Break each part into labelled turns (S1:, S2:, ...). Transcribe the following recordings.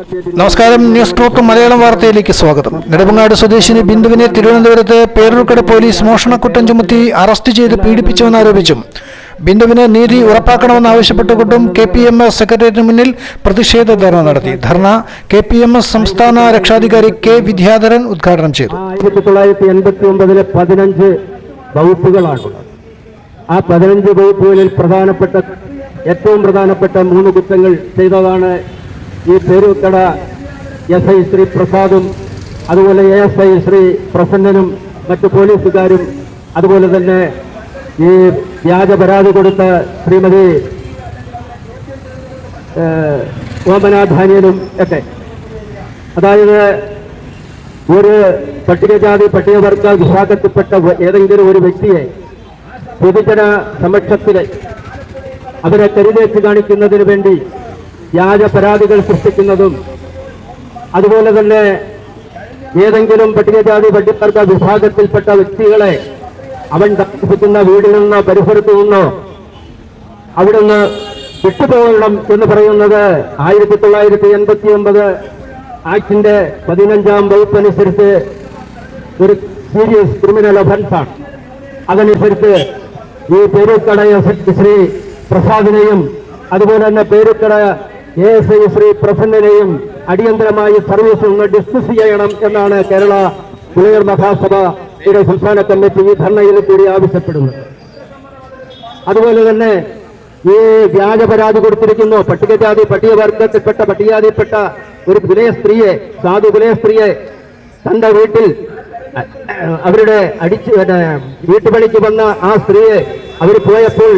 S1: നമസ്കാരം. News talk Malayalam വാർത്തയിലേക്ക് സ്വാഗതം. നെടുമങ്ങാട് സ്വദേശിനി ബിന്ദുവിനെ തിരുവനന്തപുരത്ത് പേരൂർക്കട പോലീസ് മോഷണക്കുറ്റം ചുമത്തി അറസ്റ്റ് ചെയ്ത് പീഡിപ്പിച്ചുവെന്നാരോപിച്ചും ബിന്ദുവിന് നീതി ഉറപ്പാക്കണമെന്നാവശ്യപ്പെട്ടുകൊണ്ടും കെ പി എം എസ് സെക്രട്ടേറിയറ്റിന് മുന്നിൽ പ്രതിഷേധ ധർണ നടത്തി. ധർണ കെ പി എം എസ് സംസ്ഥാന രക്ഷാധികാരി കെ വിദ്യാധരൻ ഉദ്ഘാടനം ചെയ്തു.
S2: ആയിരത്തി തൊള്ളായിരത്തി എൺപത്തി ഒമ്പതിലെ പതിനഞ്ച് വകുപ്പുകളാണ്. ആ പതിനഞ്ച് വകുപ്പുകളിൽ പ്രധാനപ്പെട്ട ഏറ്റവും പ്രധാനപ്പെട്ട മൂന്ന് കുറ്റങ്ങൾ ചെയ്തതാണ് ഈ പേരുക്കട എസ് ഐ ശ്രീ പ്രസാദും അതുപോലെ എ എസ് ഐ ശ്രീ പ്രസന്നനും മറ്റു പോലീസുകാരും അതുപോലെ തന്നെ ഈ വ്യാജ പരാതി കൊടുത്ത ശ്രീമതി ഓമനാധാനിയനും ഓമന ഒക്കെ. അതായത് ഒരു പട്ടികജാതി പട്ടികവർഗ വിഭാഗത്തിൽപ്പെട്ട ഏതെങ്കിലും ഒരു വ്യക്തിയെ പൊതുജന സമക്ഷത്തിലെ അവരെ കരുതേച്ച് കാണിക്കുന്നതിന് വേണ്ടി വ്യാജ പരാതികൾ സൃഷ്ടിക്കുന്നതും അതുപോലെ തന്നെ ഏതെങ്കിലും പട്ടികജാതി പട്ടികവർഗ വിഭാഗത്തിൽപ്പെട്ട വ്യക്തികളെ അവൻ താമസിക്കുന്ന വീടിൽ നിന്ന് പരിസരത്തു നിന്നോ അവിടുന്ന് വിട്ടുപോകണം എന്ന് പറയുന്നത് ആയിരത്തി തൊള്ളായിരത്തി എൺപത്തി ഒമ്പത് ആക്ടിന്റെ പതിനഞ്ചാം വകുപ്പ് അനുസരിച്ച് ഒരു സീരിയസ് ക്രിമിനൽ ഒഫൻസാണ് അതനുസരിച്ച് ഈ പേരുക്കട ശ്രീ പ്രസാദിനെയും അതുപോലെ തന്നെ പേരുക്കട എ എസ് ഐ ശ്രീ പ്രസന്നനെയും അടിയന്തരമായി സർവീസിൽ നിന്ന് ഡിസ്മിസ് ചെയ്യണം എന്നാണ് കേരള പുലയർ മഹാസഭ സംസ്ഥാന കമ്മിറ്റി ഈ ധർണയിൽ കൂടി ആവശ്യപ്പെടുന്നത്. അതുപോലെ തന്നെ ഈ വ്യാജ പരാതി കൊടുത്തിരിക്കുന്നു. പട്ടികജാതി പട്ടികവർഗത്തിൽപ്പെട്ട പട്ടികജാതിപ്പെട്ട ഒരു വിലയ സ്ത്രീയെ സാധു വിലയ സ്ത്രീയെ തന്റെ വീട്ടിൽ അവരുടെ അടിച്ച് വീട്ടുപണിക്ക് വന്ന ആ സ്ത്രീയെ അവർ പോയപ്പോൾ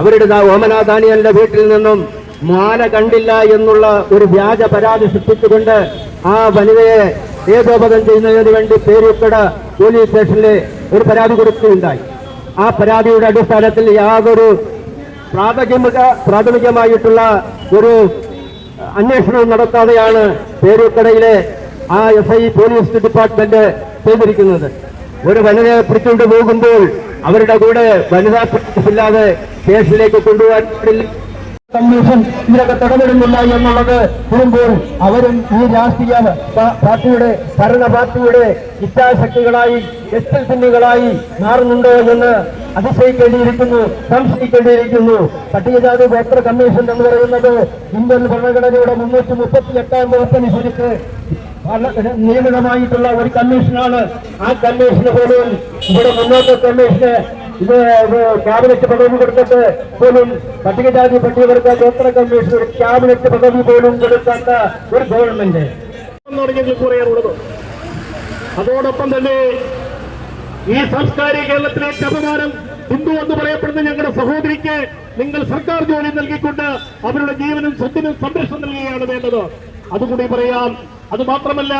S2: അവരുടെ ദാ ഓമന വീട്ടിൽ നിന്നും മാല കണ്ടില്ല എന്നുള്ള ഒരു വ്യാജ പരാതി സൃഷ്ടിച്ചുകൊണ്ട് ആ വനിതയെ ഏകോപനം ചെയ്യുന്നതിന് വേണ്ടി പേരുപ്പെട പോലീസ് സ്റ്റേഷനിൽ ഒരു പരാതി കൊടുക്കുകയുണ്ടായി ആ പരാതിയുടെ അടിസ്ഥാനത്തിൽ യാതൊരു പ്രാഥമിക പ്രാഥമികമായിട്ടുള്ള ഒരു അന്വേഷണം നടത്താതെയാണ് പേരൂക്കടയിലെ ആ എസ് ഐ പോലീസ് ഡിപ്പാർട്ട്മെന്റ് ചെയ്തിരിക്കുന്നത് ഒരു വനിതയെ പിടിച്ചുകൊണ്ട് പോകുമ്പോൾ അവരുടെ കൂടെ വനിതാ പോലീസ് കേസിലേക്ക് കൊണ്ടുപോകാൻ. കമ്മീഷൻ ഇതിലൊക്കെ ഇടപെടുന്നില്ല എന്നുള്ളത് കുടുംബവും അവരും ഈ രാഷ്ട്രീയ പാർട്ടിയുടെ ഭരണ പാർട്ടിയുടെ ഇച്ഛാശക്തികളായി എസ്റ്റൽ പിന്നുകളായി മാറുന്നുണ്ടോ എന്ന് അതിശയിക്കേണ്ടിയിരിക്കുന്നു സംശയിക്കേണ്ടിയിരിക്കുന്നു. പട്ടികജാതി ഗോത്ര കമ്മീഷൻ എന്ന് പറയുന്നത് ഇന്ത്യൻ ഭരണഘടനയുടെ മുന്നൂറ്റി മുപ്പത്തി എട്ടാം വകുപ്പനുസരിച്ച് നിയമിതമായിട്ടുള്ള ഒരു കമ്മീഷനാണ്. ആ കമ്മീഷന് പോലും ഇവിടെ മുന്നോട്ട് കമ്മീഷന് ഇത് ക്യാബിനറ്റ് പദവി കൊടുത്തിട്ട് പോലും പട്ടികജാതി പട്ടികവർഗ ഗോത്ര കമ്മീഷൻ ഒരു ക്യാബിനറ്റ് പദവി പോലും കൊടുക്കാത്ത ഒരു ഗവൺമെന്റ്.
S3: പറയാനുള്ളത് അതോടൊപ്പം തന്നെ ഈ സാംസ്കാരിക കേരളത്തിലെ അപമാനം ഹിന്ദു എന്ന് പറയപ്പെടുന്ന ഞങ്ങളുടെ സഹോദരിക്ക് നിങ്ങൾ സർക്കാർ ജോലി നൽകിക്കൊണ്ട് അവരുടെ ജീവനും സ്വത്തിനും സംരക്ഷണം നൽകുകയാണ് വേണ്ടത്. അതുകൂടി പറയാം അത് മാത്രമല്ല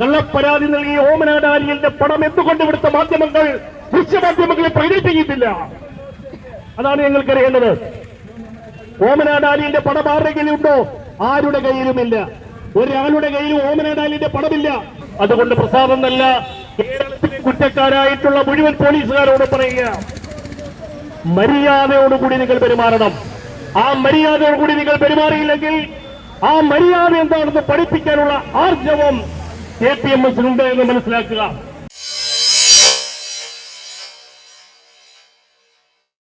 S3: കള്ളപ്പരാതി നൽകിയ ഓമനാടാലിയന്റെ പടം എന്തുകൊണ്ട് ഇവിടുത്തെ മാധ്യമങ്ങൾ ദൃശ്യമാധ്യമങ്ങളെ പ്രകടിപ്പിക്കുന്നില്ല അതാണ് ഞങ്ങൾക്കറിയേണ്ടത്. ഓമനാടാലിന്റെ പടം ആരുടെ കയ്യിലുണ്ടോ? ആരുടെ കയ്യിലുമില്ല. ഒരാളുടെ കയ്യിലും ഓമനാടാലിന്റെ പടമില്ല. അതുകൊണ്ട് പ്രസാദം കേരളത്തിലെ കുറ്റക്കാരായിട്ടുള്ള മുഴുവൻ പോലീസുകാരോട് പറയുക. മര്യാദയോടുകൂടി നിങ്ങൾ പെരുമാറണം. ആ മര്യാദയോടുകൂടി നിങ്ങൾ പെരുമാറിയില്ലെങ്കിൽ ആ മര്യാദ എന്താണെന്ന് പഠിപ്പിക്കാനുള്ള ആർജവം കെ പി എം എസിനുണ്ട് എന്ന് മനസ്സിലാക്കുക.